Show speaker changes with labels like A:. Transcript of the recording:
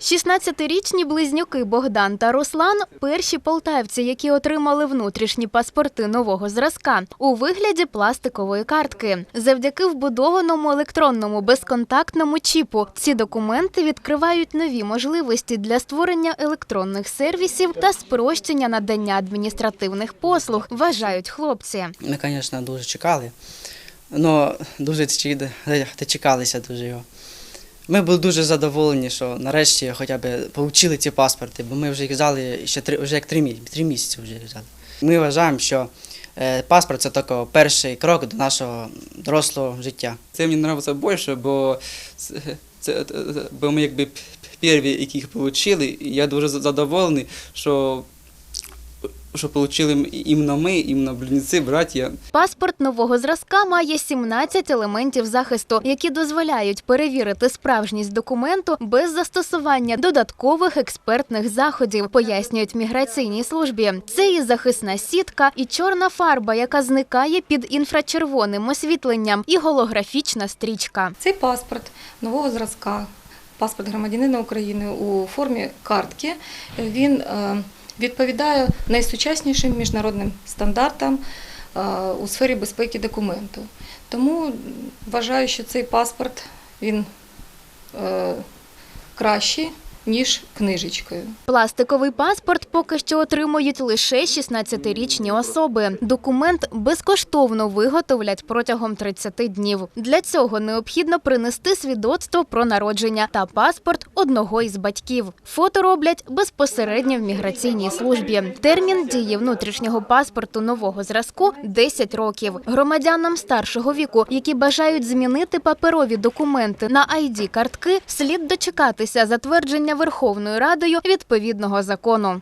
A: 16-річні близнюки Богдан та Руслан перші полтавці, які отримали внутрішні паспорти нового зразка у вигляді пластикової картки. Завдяки вбудованому електронному безконтактному чіпу ці документи відкривають нові можливості для створення електронних сервісів та спрощення надання адміністративних послуг, вважають хлопці.
B: Ми, звісно, дуже чекали. Ну, дуже дочекалися дуже його. Ми були дуже задоволені, що нарешті хоча б отримали ці паспорти, бо ми вже їх взяли ще три, вже як три три місяці вже взяли. Ми вважаємо, що е, паспорт це тільки перший крок до нашого дорослого життя.
C: Це мені подобається більше, бо це, бо ми якби перві, яких отримали, і я дуже задоволений, що, що отримали іменно ми, іменно близнюці, браття.
A: Паспорт нового зразка має 17 елементів захисту, які дозволяють перевірити справжність документу без застосування додаткових експертних заходів, пояснюють міграційній службі. Це і захисна сітка, і чорна фарба, яка зникає під інфрачервоним освітленням, і голографічна стрічка.
D: Цей паспорт нового зразка, паспорт громадянина України у формі картки, він е, відповідає найсучаснішим міжнародним стандартам е, у сфері безпеки документу. Тому вважаю, що цей паспорт він е, кращий, ніж книжечкою.
A: Пластиковий паспорт поки що отримують лише 16-річні особи. Документ безкоштовно виготовлять протягом 30 днів. Для цього необхідно принести свідоцтво про народження та паспорт одного із батьків. Фото роблять безпосередньо в міграційній службі. Термін дії внутрішнього паспорту нового зразку 10 років. Громадянам старшого віку, які бажають змінити паперові документи на ID картки, слід дочекатися затвердження Верховною Радою відповідного закону.